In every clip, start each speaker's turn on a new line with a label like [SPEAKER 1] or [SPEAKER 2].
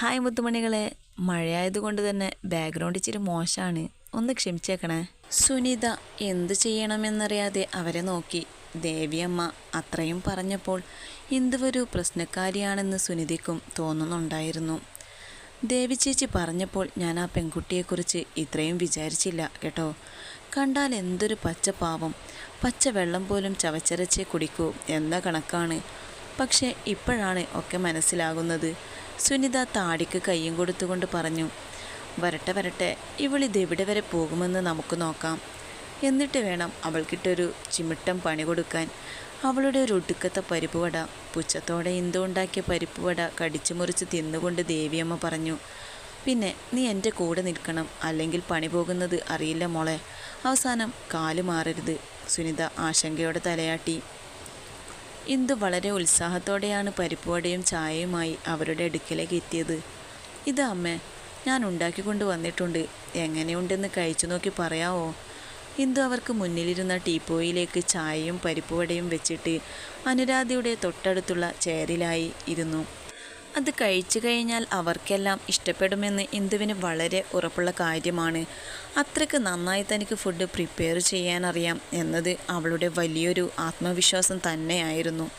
[SPEAKER 1] Hi മുത്തുമണികളെ. മഴയായതുകൊണ്ട് തന്നെ background ഇച്ചിരി മോശമാണ് ഒന്ന് ക്ഷമിച്ചേക്കണേ. സുനിത എന്ത് ചെയ്യണമെന്നറിയാതെ അവരെ നോക്കി. ദേവിയമ്മ അത്രയും പറഞ്ഞപ്പോൾ ഇന്ദുവൊരു പ്രശ്നക്കാരിയാണെന്ന് സുനിതയ്ക്കും തോന്നുന്നുണ്ടായിരുന്നു. ദേവി ചേച്ചി പറഞ്ഞപ്പോൾ ഞാൻ ആ പെൺകുട്ടിയെക്കുറിച്ച് ഇത്രയും വിചാരിച്ചില്ല കേട്ടോ. കണ്ടാൽ എന്തൊരു പച്ച പാവം പച്ച വെള്ളം പോലും ചവച്ചരച്ചേ കുടിക്കൂ എന്ന കണക്കാണ്. പക്ഷേ ഇപ്പോഴാണ് ഒക്കെ മനസ്സിലാകുന്നത്. സുനിത താടിക്ക് കയ്യും കൊടുത്തുകൊണ്ട് പറഞ്ഞു വരട്ടെ വരട്ടെ ഇവളിതെവിടെ വരെ പോകുമെന്ന് നമുക്ക് നോക്കാം. എന്നിട്ട് വേണം അവൾക്കിട്ടൊരു ചിമിട്ടം പണി കൊടുക്കാൻ. അവളുടെ ഒരു ഒടുക്കത്തെ പരിപ്പുവട പുച്ഛത്തോടെ ഇന്ദു ഉണ്ടാക്കിയ പരിപ്പുവട കടിച്ചു മുറിച്ച് തിന്നുകൊണ്ട് ദേവിയമ്മ പറഞ്ഞു പിന്നെ നീ എന്റെ കൂടെ നിൽക്കണം അല്ലെങ്കിൽ പണി പോകുന്നത് അറിയില്ല മോളെ. അവസാനം കാൽ മാറരുത് സുനിത ആശങ്കയോടെ തലയാട്ടി. ഇന്ദു വളരെ ഉത്സാഹത്തോടെയാണ് പരിപ്പുവടയും ചായയുമായി അവരുടെ അടുക്കലേക്ക് എത്തിയത്. ഇത് അമ്മേ ഞാൻ ഉണ്ടാക്കിക്കൊണ്ട് വന്നിട്ടുണ്ട് എങ്ങനെയുണ്ടെന്ന് കഴിച്ചു നോക്കി പറയാമോ ഇന്ദു അവർക്ക് മുന്നിലിരുന്ന ടീപ്പോയിലേക്ക് ചായയും പരിപ്പുവടയും വെച്ചിട്ട് അനുരാധയുടെ തൊട്ടടുത്തുള്ള ചെയറിലായി ഇരുന്നു. അത് കഴിച്ചു കഴിഞ്ഞാൽ അവർക്കെല്ലാം ഇഷ്ടപ്പെടുമെന്ന് ഇന്ദുവിന് വളരെ ഉറപ്പുള്ള കാര്യമാണ്. അത്രയ്ക്ക് നന്നായി തനിക്ക് ഫുഡ് പ്രിപ്പയർ ചെയ്യാനറിയാം എന്നത് അവളുടെ വലിയൊരു ആത്മവിശ്വാസം തന്നെയായിരുന്നു.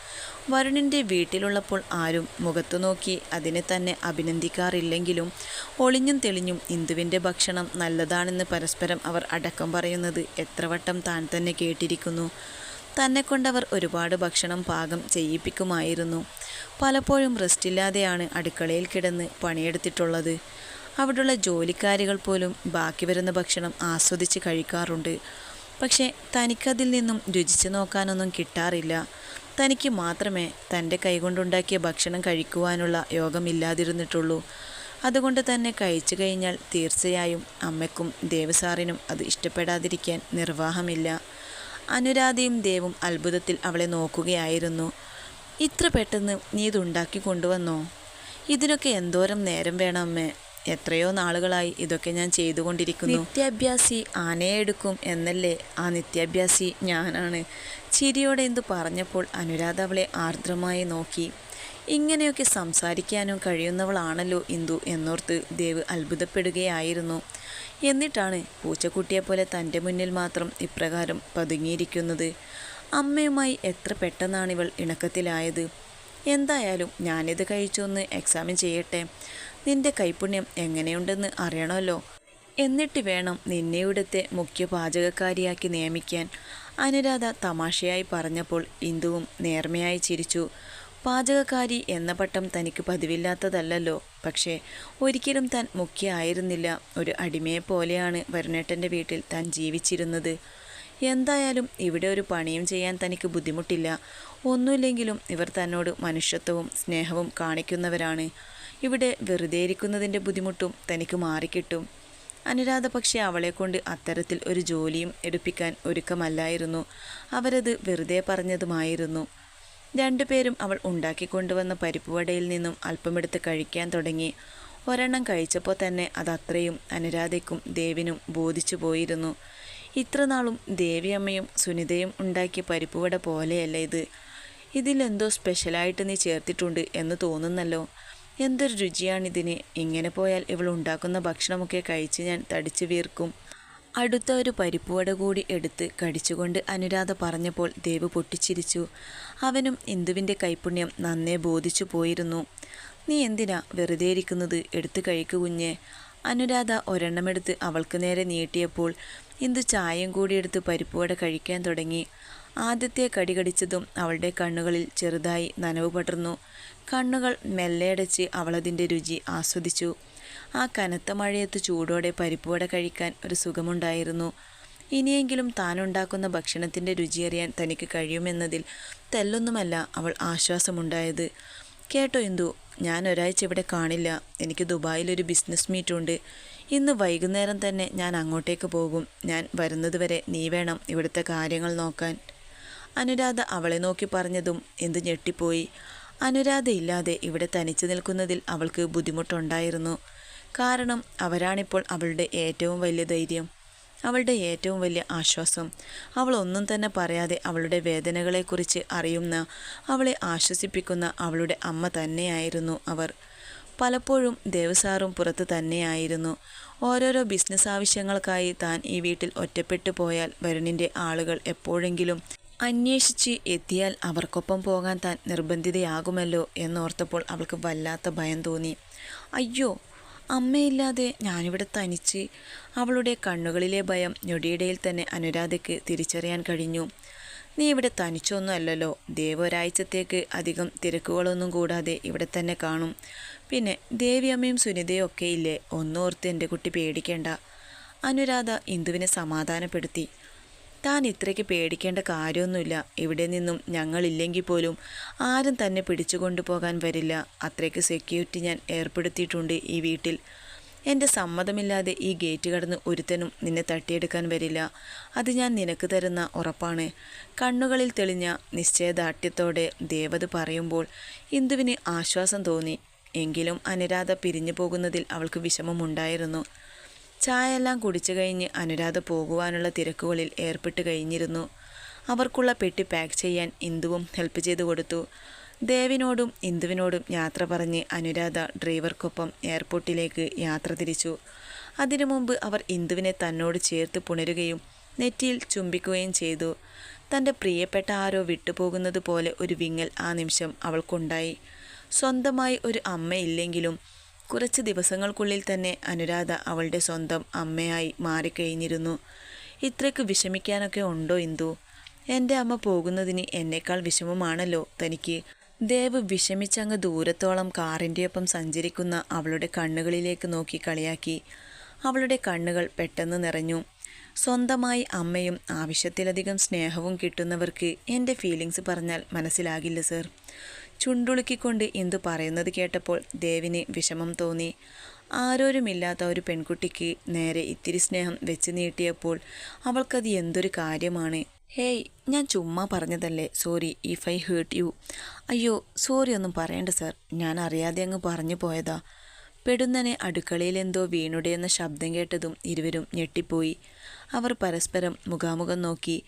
[SPEAKER 1] വരുണിന്റെ വീട്ടിലുള്ളപ്പോൾ ആരും മുഖത്തു നോക്കി അതിനെ തന്നെ അഭിനന്ദിക്കാറില്ലെങ്കിലും ഒളിഞ്ഞും തെളിഞ്ഞും ഇന്ദുവിന്റെ ഭക്ഷണം നല്ലതാണെന്ന് പരസ്പരം അവർ അടക്കം പറയുന്നത് എത്ര വട്ടം താൻ തന്നെ കേട്ടിരിക്കുന്നു. തന്നെ കൊണ്ടവർ ഒരുപാട് ഭക്ഷണം പാകം ചെയ്യിപ്പിക്കുമായിരുന്നു. പലപ്പോഴും റെസ്റ്റില്ലാതെയാണ് അടുക്കളയിൽ കിടന്ന് പണിയെടുത്തിട്ടുള്ളത്. അവിടെയുള്ള ജോലിക്കാരികൾ പോലും ബാക്കി വരുന്ന ഭക്ഷണം ആസ്വദിച്ച് കഴിക്കാറുണ്ട്. പക്ഷേ തനിക്കതിൽ നിന്നും രുചിച്ച് നോക്കാനൊന്നും കിട്ടാറില്ല. തനിക്ക് മാത്രമേ തന്റെ കൈകൊണ്ടുണ്ടാക്കിയ ഭക്ഷണം കഴിക്കുവാനുള്ള യോഗമില്ലാതിരുന്നിട്ടുള്ളൂ. അതുകൊണ്ട് തന്നെ കഴിച്ചു കഴിഞ്ഞാൽ തീർച്ചയായും അമ്മയ്ക്കും ദേവസാറിനും അത് ഇഷ്ടപ്പെടാതിരിക്കാൻ നിർവാഹമില്ല. അനുരാധയും ദേവും അത്ഭുതത്തിൽ അവളെ നോക്കുകയായിരുന്നു. ഇത്ര പെട്ടെന്ന് നീ ഇതുണ്ടാക്കി കൊണ്ടുവന്നോ? ഇതിനൊക്കെ എന്തോരം നേരം വേണം അമ്മേ. എത്രയോ നാളുകളായി ഇതൊക്കെ ഞാൻ ചെയ്തുകൊണ്ടിരിക്കുന്നു. നിത്യാഭ്യാസി ആനയെ എടുക്കും എന്നല്ലേ ആ നിത്യാഭ്യാസി ഞാനാണ്. ചിരിയോടെ എന്തു പറഞ്ഞപ്പോൾ അനുരാധ അവളെ ആർദ്രമായി നോക്കി. ഇങ്ങനെയൊക്കെ സംസാരിക്കാനും കഴിയുന്നവളാണല്ലോ ഇന്ദു എന്നോർത്ത് ദേവ് അത്ഭുതപ്പെടുകയായിരുന്നു. എന്നിട്ടാണ് പൂച്ചക്കുട്ടിയെപ്പോലെ തന്റെ മുന്നിൽ മാത്രം ഇപ്രകാരം പതുങ്ങിയിരിക്കുന്നത്. അമ്മയുമായി എത്ര പെട്ടെന്നാണ് ഇവൾ ഇണക്കത്തിലായത്. എന്തായാലും ഞാനിത് കഴിച്ചൊന്ന് എക്സാമിൻ ചെയ്യട്ടെ. നിന്റെ കൈപുണ്യം എങ്ങനെയുണ്ടെന്ന് അറിയണമല്ലോ. എന്നിട്ട് വേണം നിന്നെ ഇവിടുത്തെ മുഖ്യ പാചകക്കാരിയാക്കി നിയമിക്കാൻ. അനുരാധ തമാശയായി പറഞ്ഞപ്പോൾ ഇന്ദുവും നേർമയായി ചിരിച്ചു. പാചകക്കാരി എന്ന പട്ടം തനിക്ക് പതിവില്ലാത്തതല്ലല്ലോ. പക്ഷേ ഒരിക്കലും താൻ മുഖ്യ ആയിരുന്നില്ല ഒരു അടിമയെ പോലെയാണ് വരുണേട്ടന്റെ വീട്ടിൽ താൻ ജീവിച്ചിരുന്നത്. എന്തായാലും ഇവിടെ ഒരു പണിയും ചെയ്യാൻ തനിക്ക് ബുദ്ധിമുട്ടില്ല. ഒന്നുമില്ലെങ്കിലും ഇവർ തന്നോട് മനുഷ്യത്വവും സ്നേഹവും കാണിക്കുന്നവരാണ്. ഇവിടെ വെറുതെ ഇരിക്കുന്നതിന്റെ ബുദ്ധിമുട്ടും തനിക്ക് മാറിക്കിട്ടും. അനുരാധ പക്ഷേ അവളെ കൊണ്ട് അത്തരത്തിൽ ഒരു ജോലിയും എടുപ്പിക്കാൻ ഒരുക്കമല്ലായിരുന്നു. അവരത് വെറുതെ പറഞ്ഞതുമായിരുന്നു. രണ്ടുപേരും അവൾ ഉണ്ടാക്കിക്കൊണ്ടുവന്ന പരിപ്പുവടയിൽ നിന്നും അല്പമെടുത്ത് കഴിക്കാൻ തുടങ്ങി. ഒരെണ്ണം കഴിച്ചപ്പോൾ തന്നെ അതത്രയും അനുരാധയ്ക്കും ദേവിനും ബോധിച്ചു പോയിരുന്നു. ഇത്രനാളും ദേവിയമ്മയും സുനിതയും ഉണ്ടാക്കിയ പരിപ്പുവട പോലെയല്ല ഇത്. ഇതിലെന്തോ സ്പെഷ്യലായിട്ട് നീ ചേർത്തിട്ടുണ്ട് എന്ന് തോന്നുന്നല്ലോ. എന്തൊരു രുചിയാണിതിന്. ഇങ്ങനെ പോയാൽ ഇവൾ ഉണ്ടാക്കുന്ന ഭക്ഷണമൊക്കെ കഴിച്ച് ഞാൻ തടിച്ചു വീർക്കും. അടുത്ത ഒരു പരിപ്പുവട കൂടി എടുത്ത് കടിച്ചുകൊണ്ട് അനുരാധ പറഞ്ഞപ്പോൾ ദേവ് പൊട്ടിച്ചിരിച്ചു. അവനും ഇന്ദുവിന്റെ കൈപുണ്യം നന്നേ ബോധിച്ചു പോയിരുന്നു. നീ എന്തിനാ വെറുതെ ഇരിക്കുന്നത്? എടുത്തു കഴിക്കു കുഞ്ഞെ. അനുരാധ ഒരെണ്ണമെടുത്ത് അവൾക്ക് നേരെ നീട്ടിയപ്പോൾ ഇന്ദു ചായയും കൂടി എടുത്ത് പരിപ്പുവട കഴിക്കാൻ തുടങ്ങി. ആദ്യത്തെ കടി കടിച്ചതും അവളുടെ കണ്ണുകളിൽ ചെറുതായി നനവ് പടർന്നു. കണ്ണുകൾ മെല്ലെയടച്ച് അവളതിന്റെ രുചി ആസ്വദിച്ചു. ആ കനത്ത മഴയത്ത് ചൂടോടെ പരിപ്പുവട കഴിക്കാൻ ഒരു സുഖമുണ്ടായിരുന്നു. ഇനിയെങ്കിലും താനുണ്ടാക്കുന്ന ഭക്ഷണത്തിന്റെ രുചിയറിയാൻ തനിക്ക് കഴിയുമെന്നതിൽ തെല്ലൊന്നുമല്ല അവൾ ആശ്വാസമുണ്ടായത്. കേട്ടോ ഇന്ദു ഞാൻ ഒരാഴ്ച ഇവിടെ കാണില്ല. എനിക്ക് ദുബായിലൊരു ബിസിനസ് മീറ്റ് ഉണ്ട് ഇന്ന് വൈകുന്നേരം തന്നെ ഞാൻ അങ്ങോട്ടേക്ക് പോകും. ഞാൻ വരുന്നതുവരെ നീ വേണം ഇവിടുത്തെ കാര്യങ്ങൾ നോക്കാൻ. അനുരാധ അവളെ നോക്കി പറഞ്ഞതും എന്ത് ഞെട്ടിപ്പോയി. അനുരാധ ഇല്ലാതെ ഇവിടെ തനിച്ചു നിൽക്കുന്നതിൽ അവൾക്ക് ബുദ്ധിമുട്ടുണ്ടായിരുന്നു. കാരണം അവരാണിപ്പോൾ അവളുടെ ഏറ്റവും വലിയ ധൈര്യം. അവളുടെ ഏറ്റവും വലിയ ആശ്വാസം. അവൾ ഒന്നും തന്നെ പറയാതെ അവളുടെ വേദനകളെക്കുറിച്ച് അറിയുന്ന അവളെ ആശ്വസിപ്പിക്കുന്ന അവളുടെ അമ്മ തന്നെയായിരുന്നു അവർ. പലപ്പോഴും ദേവസാറും പുറത്ത് തന്നെയായിരുന്നു. ഓരോരോ ബിസിനസ് ആവശ്യങ്ങൾക്കായി താൻ ഈ വീട്ടിൽ ഒറ്റപ്പെട്ടു പോയാൽ വരുണിന്റെ ആളുകൾ എപ്പോഴെങ്കിലും അന്വേഷിച്ച് എത്തിയാൽ അവർക്കൊപ്പം പോകാൻ താൻ നിർബന്ധിതയാകുമല്ലോ എന്നോർത്തപ്പോൾ അവൾക്ക് വല്ലാത്ത ഭയം തോന്നി. അയ്യോ അമ്മയില്ലാതെ ഞാനിവിടെ തനിച്ച് അവളുടെ കണ്ണുകളിലെ ഭയം ഞൊടിയിടയിൽ തന്നെ അനുരാധയ്ക്ക് തിരിച്ചറിയാൻ കഴിഞ്ഞു. നീ ഇവിടെ തനിച്ചൊന്നും അല്ലല്ലോ ദേവ് ഒരാഴ്ചത്തേക്ക് അധികം തിരക്കുകളൊന്നും കൂടാതെ ഇവിടെ തന്നെ കാണും. പിന്നെ ദേവിയമ്മയും സുനിതയും ഒക്കെ ഇല്ലേ ഒന്നോർത്ത് എന്റെ കുട്ടി പേടിക്കേണ്ട. അനുരാധ ഇന്ദുവിനെ സമാധാനപ്പെടുത്തി. താൻ ഇത്രയ്ക്ക് പേടിക്കേണ്ട കാര്യമൊന്നുമില്ല. ഇവിടെ നിന്നും ഞങ്ങളില്ലെങ്കിൽ പോലും ആരും തന്നെ പിടിച്ചു കൊണ്ടുപോകാൻ വരില്ല. അത്രയ്ക്ക് സെക്യൂരിറ്റി ഞാൻ ഏർപ്പെടുത്തിയിട്ടുണ്ട് ഈ വീട്ടിൽ. എന്റെ സമ്മതമില്ലാതെ ഈ ഗേറ്റ് കടന്ന് ഒരുത്തനും നിന്നെ തട്ടിയെടുക്കാൻ വരില്ല. അത് ഞാൻ നിനക്ക് തരുന്ന ഉറപ്പാണ്. കണ്ണുകളിൽ തെളിഞ്ഞ നിശ്ചയദാർഢ്യത്തോടെ ദേവത് പറയുമ്പോൾ ഇന്ദുവിന് ആശ്വാസം തോന്നി. എങ്കിലും അനുരാധ പിരിഞ്ഞു പോകുന്നതിൽ അവൾക്ക് വിഷമമുണ്ടായിരുന്നു. ചായയെല്ലാം കുടിച്ചു കഴിഞ്ഞ് അനുരാധ പോകുവാനുള്ള തിരക്കുകളിൽ ഏർപ്പെട്ട് കഴിഞ്ഞിരുന്നു. അവർക്കുള്ള പെട്ടി പാക്ക് ചെയ്യാൻ ഇന്ദുവും ഹെൽപ്പ് ചെയ്തു കൊടുത്തു. ദേവിനോടും ഇന്ദുവിനോടും യാത്ര പറഞ്ഞ് അനുരാധ ഡ്രൈവർക്കൊപ്പം എയർപോർട്ടിലേക്ക് യാത്ര തിരിച്ചു. അതിനു മുമ്പ് അവർ ഇന്ദുവിനെ തന്നോട് ചേർത്ത് പുണരുകയും നെറ്റിയിൽ ചുംബിക്കുകയും ചെയ്തു. തന്റെ പ്രിയപ്പെട്ട ആരോ വിട്ടുപോകുന്നത് പോലെ ഒരു വിങ്ങൽ ആ നിമിഷം അവൾക്കുണ്ടായി. സ്വന്തമായി ഒരു അമ്മയില്ലെങ്കിലും കുറച്ച് ദിവസങ്ങൾക്കുള്ളിൽ തന്നെ അനുരാധ അവളുടെ സ്വന്തം അമ്മയായി മാറിക്കഴിഞ്ഞിരുന്നു. ഇത്രയ്ക്ക് വിഷമിക്കാനൊക്കെ ഉണ്ടോ ഇന്ദു? എന്റെ അമ്മ പോകുന്നതിന് എന്നേക്കാൾ വിഷമമാണല്ലോ തനിക്ക്. ദേവ് വിഷമിച്ചങ്ങ് ദൂരത്തോളം കാറിന്റെ ഒപ്പം സഞ്ചരിക്കുന്ന അവളുടെ കണ്ണുകളിലേക്ക് നോക്കി കളിയാക്കി. അവളുടെ കണ്ണുകൾ പെട്ടെന്ന് നിറഞ്ഞു. സ്വന്തമായി അമ്മയും ആവശ്യത്തിലധികം സ്നേഹവും കിട്ടുന്നവർക്ക് എന്റെ ഫീലിങ്സ് പറഞ്ഞാൽ മനസ്സിലാകില്ല സർ ചുണ്ടുളുക്കിക്കൊണ്ട് എന്തു പറയുന്നത് കേട്ടപ്പോൾ ദേവിന് വിഷമം തോന്നി. ആരോരുമില്ലാത്ത ഒരു പെൺകുട്ടിക്ക് നേരെ ഇത്തിരി സ്നേഹം വെച്ച് നീട്ടിയപ്പോൾ അവൾക്കത് എന്തൊരു കാര്യമാണ്. ഹേയ് ഞാൻ ചുമ്മാ പറഞ്ഞതല്ലേ? Sorry if I hurt you. അയ്യോ സോറി ഒന്നും പറയണ്ട സർ. ഞാൻ അറിയാതെ അങ്ങ് പറഞ്ഞു പോയതാ. പെടുന്നനെ അടുക്കളയിൽ എന്തോ വീണുടയെന്ന ശബ്ദം കേട്ടതും ഇരുവരും ഞെട്ടിപ്പോയി. അവർ പരസ്പരം മുഖാമുഖം നോക്കി.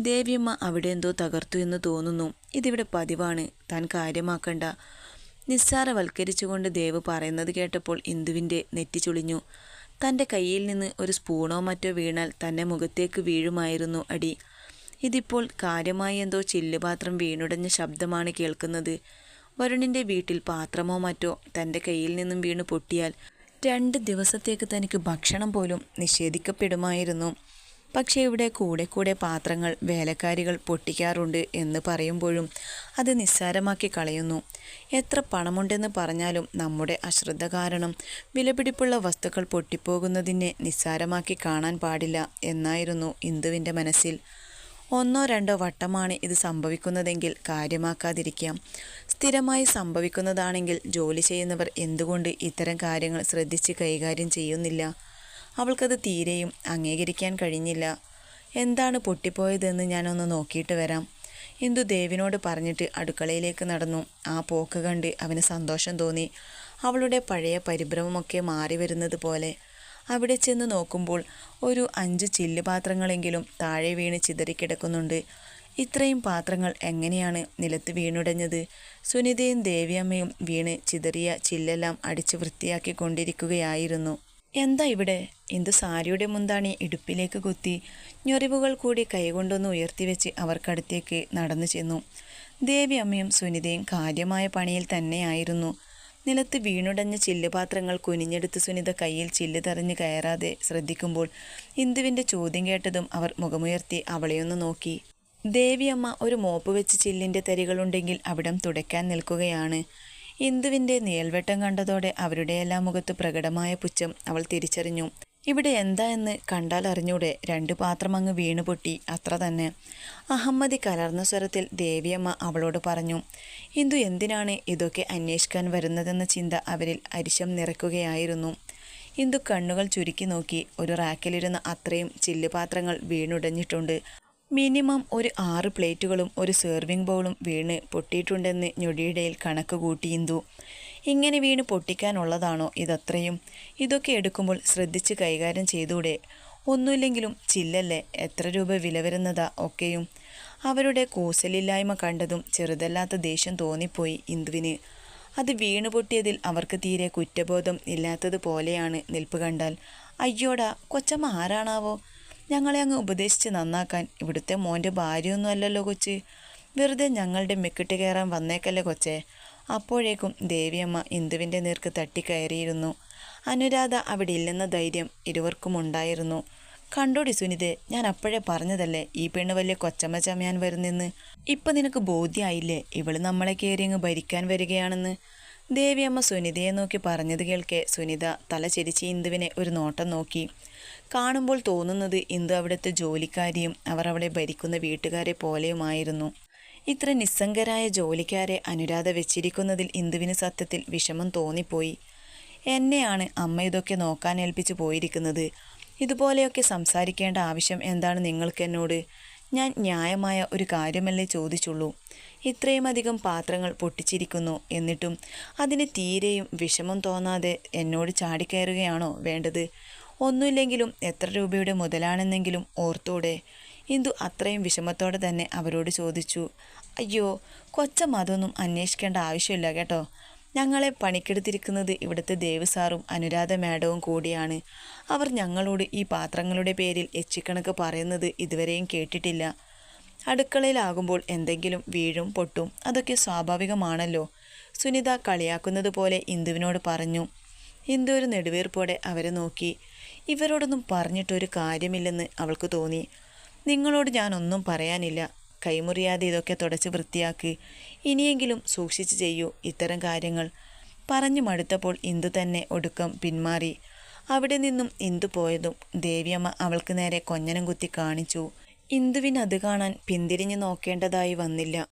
[SPEAKER 1] ദേവിയമ്മ അവിടെ എന്തോ തകർത്തു എന്ന് തോന്നുന്നു. ഇതിവിടെ പതിവാണ്. താൻ കാര്യമാക്കണ്ട. നിസ്സാരവൽക്കരിച്ചുകൊണ്ട് ദേവ് പറയുന്നത് കേട്ടപ്പോൾ ഇന്ദുവിന്റെ നെറ്റി ചുളിഞ്ഞു. തന്റെ കയ്യിൽ നിന്ന് ഒരു സ്പൂണോ മറ്റോ വീണാൽ തന്നെ മുഖത്തേക്ക് വീഴുമായിരുന്നു അടി. ഇതിപ്പോൾ കാര്യമായി എന്തോ ചില്ലുപാത്രം വീണുടഞ്ഞ ശബ്ദമാണ് കേൾക്കുന്നത്. വരുണിന്റെ വീട്ടിൽ പാത്രമോ മറ്റോ തന്റെ കയ്യിൽ നിന്നും വീണ് പൊട്ടിയാൽ രണ്ട് ദിവസത്തേക്ക് തനിക്ക് ഭക്ഷണം പോലും നിഷേധിക്കപ്പെടുമായിരുന്നു. പക്ഷേ ഇവിടെ കൂടെ കൂടെ പാത്രങ്ങൾ വേലക്കാരികൾ പൊട്ടിക്കാറുണ്ട് എന്ന് പറയുമ്പോഴും അത് നിസ്സാരമാക്കി കളയുന്നു. എത്ര പണമുണ്ടെന്ന് പറഞ്ഞാലും നമ്മുടെ അശ്രദ്ധ കാരണം വിലപിടിപ്പുള്ള വസ്തുക്കൾ പൊട്ടിപ്പോകുന്നതിനെ നിസ്സാരമാക്കി കാണാൻ പാടില്ല എന്നായിരുന്നു ഇന്ദുവിന്റെ മനസ്സിൽ. ഒന്നോ രണ്ടോ വട്ടമാണ് ഇത് സംഭവിക്കുന്നതെങ്കിൽ കാര്യമാക്കാതിരിക്കാം. സ്ഥിരമായി സംഭവിക്കുന്നതാണെങ്കിൽ ജോലി ചെയ്യുന്നവർ എന്തുകൊണ്ട് ഇത്തരം കാര്യങ്ങൾ ശ്രദ്ധിച്ച് കൈകാര്യം ചെയ്യുന്നില്ല? അവൾക്കത് തീരെയും അംഗീകരിക്കാൻ കഴിഞ്ഞില്ല. എന്താണ് പൊട്ടിപ്പോയതെന്ന് ഞാനൊന്ന് നോക്കിയിട്ട് വരാം. ഇന്ദു ദേവിനോട് പറഞ്ഞിട്ട് അടുക്കളയിലേക്ക് നടന്നു. ആ പോക്ക് കണ്ട് അവന് സന്തോഷം തോന്നി. അവളുടെ പഴയ പരിഭ്രമമൊക്കെ മാറി വരുന്നത് പോലെ. അവിടെ ചെന്ന് നോക്കുമ്പോൾ ഒരു അഞ്ച് ചില്ല് പാത്രങ്ങളെങ്കിലും താഴെ വീണ് ചിതറിക്കിടക്കുന്നുണ്ട് ഇത്രയും പാത്രങ്ങൾ എങ്ങനെയാണ് നിലത്ത് വീണുടഞ്ഞത്? സുനിതയും ദേവിയമ്മയും വീണ് ചിതറിയ ചില്ലെല്ലാം അടിച്ച് വൃത്തിയാക്കി കൊണ്ടിരിക്കുകയായിരുന്നു എന്താ ഇവിടെ? എന്ത് സാരിയുടെ മുന്താണി ഇടുപ്പിലേക്ക് കുത്തി ഞൊറിവുകൾ കൂടി കൈകൊണ്ടൊന്ന് ഉയർത്തിവെച്ച് അവർക്കടുത്തേക്ക് നടന്നു ചെന്നു. ദേവി അമ്മയും സുനിതയും കാര്യമായ പണിയിൽ തന്നെയായിരുന്നു. നിലത്ത് വീണുടഞ്ഞ ചില്ലുപാത്രങ്ങൾ കുനിഞ്ഞെടുത്ത് സുനിത കയ്യിൽ ചില്ല് തെറിഞ്ഞ് കയറാതെ ശ്രദ്ധിക്കുമ്പോൾ ഇന്ദുവിന്റെ ചോദ്യം കേട്ടതും അവർ മുഖമുയർത്തി അവളെയൊന്ന് നോക്കി. ദേവിയമ്മ ഒരു മോപ്പ് വെച്ച് ചില്ലിന്റെ തരികളുണ്ടെങ്കിൽ അവിടം തുടയ്ക്കാൻ നിൽക്കുകയാണ്. ഇന്ദുവിന്റെ നേൽവട്ടം കണ്ടതോടെ അവരുടെയെല്ലാം മുഖത്ത് പ്രകടമായ പുച്ഛം അവൾ തിരിച്ചറിഞ്ഞു. ഇവിടെ എന്താ എന്ന് കണ്ടാൽ അറിഞ്ഞൂടെ? രണ്ട് പാത്രം അങ്ങ് വീണു പൊട്ടി. അത്ര തന്നെ. അഹമ്മദി കലർന്ന സ്വരത്തിൽ ദേവിയമ്മ അവളോട് പറഞ്ഞു ഇന്ദു എന്തിനാണ് ഇതൊക്കെ അന്വേഷിക്കാൻ വരുന്നതെന്ന ചിന്ത അവരിൽ അരിശം നിറയ്ക്കുകയായിരുന്നു. ഇന്ദു കണ്ണുകൾ ചുരുക്കി നോക്കി ഒരു റാക്കിലിരുന്ന അത്രയും ചില്ലുപാത്രങ്ങൾ വീണുടഞ്ഞിട്ടുണ്ട്. മിനിമം ഒരു ആറ് പ്ലേറ്റുകളും ഒരു സെർവിംഗ് ബൗളും വീണ് പൊട്ടിയിട്ടുണ്ടെന്ന് ഞൊടിയിടയിൽ കണക്ക് കൂട്ടി ഇന്ദു. ഇങ്ങനെ വീണ് പൊട്ടിക്കാനുള്ളതാണോ ഇതത്രയും? ഇതൊക്കെ എടുക്കുമ്പോൾ ശ്രദ്ധിച്ച് കൈകാര്യം ചെയ്തൂടെ? ഒന്നുമില്ലെങ്കിലും ചില്ലല്ലേ? എത്ര രൂപ വില വരുന്നതാ ഒക്കെയും. അവരുടെ കൂസലില്ലായ്മ കണ്ടതും ചെറുതല്ലാത്ത ദേഷ്യം തോന്നിപ്പോയി ഇന്ദുവിന്. അത് വീണു പൊട്ടിയതിൽ അവർക്ക് തീരെ കുറ്റബോധം ഇല്ലാത്തതുപോലെയാണ് നിൽപ്പ് കണ്ടാൽ. അയ്യോടാ കൊച്ചമ്മ ആരാണാവോ? ഞങ്ങളെ അങ്ങ് ഉപദേശിച്ച് നന്നാക്കാൻ ഇവിടുത്തെ മോന്റെ ഭാര്യയൊന്നും അല്ലല്ലോ കൊച്ച്. വെറുതെ ഞങ്ങളുടെ മെക്കിട്ട് കയറാൻ വന്നേക്കല്ലേ കൊച്ചേ. അപ്പോഴേക്കും ദേവിയമ്മ ഇന്ദുവിന്റെ നേർക്ക് തട്ടിക്കയറിയിരുന്നു. അനുരാധ അവിടെ ഇല്ലെന്ന ധൈര്യം ഇരുവർക്കും ഉണ്ടായിരുന്നു. കണ്ടോടി സുനിത ഞാൻ അപ്പോഴേ പറഞ്ഞതല്ലേ ഈ പെണ്ണ് വലിയ കൊച്ചമ്മ ചമയാൻ വരുന്നെന്ന്? ഇപ്പം നിനക്ക് ബോധ്യമായില്ലേ ഇവൾ നമ്മളെ കയറി അങ്ങ് ഭരിക്കാൻ വരികയാണെന്ന്. ദേവിയമ്മ സുനിതയെ നോക്കി പറഞ്ഞത് കേൾക്കെ സുനിത തലചെരിച്ച് ഇന്ദുവിനെ ഒരു നോട്ടം നോക്കി. കാണുമ്പോൾ തോന്നുന്നത് ഇന്ദു അവിടുത്തെ ജോലിക്കാരിയും അവർ അവിടെ ഭരിക്കുന്ന വീട്ടുകാരെ പോലെയുമായിരുന്നു. ഇത്ര നിസ്സംഗരായ ജോലിക്കാരെ അനുരാധ വെച്ചിരിക്കുന്നതിൽ ഇന്ദുവിന് സത്യത്തിൽ വിഷമം തോന്നിപ്പോയി. എന്നെയാണ് അമ്മ ഇതൊക്കെ നോക്കാൻ ഏൽപ്പിച്ചു പോയിരിക്കുന്നത്. ഇതുപോലെയൊക്കെ സംസാരിക്കേണ്ട ആവശ്യം എന്താണ് നിങ്ങൾക്ക് എന്നോട്? ഞാൻ ന്യായമായ ഒരു കാര്യമല്ലേ ചോദിച്ചുള്ളൂ. ഇത്രയുമധികം പാത്രങ്ങൾ പൊട്ടിച്ചിരിക്കുന്നു എന്നിട്ടും അതിന് തീരെയും വിഷമം തോന്നാതെ എന്നോട് ചാടിക്കയറുകയാണോ വേണ്ടത്? ഒന്നുമില്ലെങ്കിലും എത്ര രൂപയുടെ മുതലാണെന്നെങ്കിലും ഓർത്തൂടെ. ഇന്ദു അത്രയും വിഷമത്തോടെ തന്നെ അവരോട് ചോദിച്ചു. അയ്യോ കൊച്ച അതൊന്നും അന്വേഷിക്കേണ്ട ആവശ്യമില്ല കേട്ടോ. ഞങ്ങളെ പണിക്കെടുത്തിരിക്കുന്നത് ഇവിടുത്തെ ദേവസാറും അനുരാധ മാഡവും കൂടിയാണ്. അവർ ഞങ്ങളോട് ഈ പാത്രങ്ങളുടെ പേരിൽ എച്ചിക്കണക്ക് പറയുന്നത് ഇതുവരെയും കേട്ടിട്ടില്ല. അടുക്കളയിലാകുമ്പോൾ എന്തെങ്കിലും വീഴും പൊട്ടും അതൊക്കെ സ്വാഭാവികമാണല്ലോ. സുനിത കളിയാക്കുന്നത് പോലെ ഇന്ദുവിനോട് പറഞ്ഞു. ഇന്ദു ഒരു നെടുവീർപ്പോടെ അവരെ നോക്കി. ഇവരോടൊന്നും പറഞ്ഞിട്ടൊരു കാര്യമില്ലെന്ന് അവൾക്ക് തോന്നി. നിങ്ങളോട് ഞാനൊന്നും പറയാനില്ല. കൈമുറിയാതെ ഇതൊക്കെ തുടച്ച് വൃത്തിയാക്കി. ഇനിയെങ്കിലും സൂക്ഷിച്ച് ചെയ്യൂ ഇത്തരം കാര്യങ്ങൾ. പറഞ്ഞു മടുത്തപ്പോൾ ഇന്ദു തന്നെ ഒടുക്കം പിന്മാറി. അവിടെ നിന്നും ഇന്ദു പോയതും ദേവിയമ്മ അവൾക്ക് നേരെ കൊഞ്ഞനം കുത്തി കാണിച്ചു. ഇന്ദുവിന് കാണാൻ പിന്തിരിഞ്ഞു നോക്കേണ്ടതായി വന്നില്ല.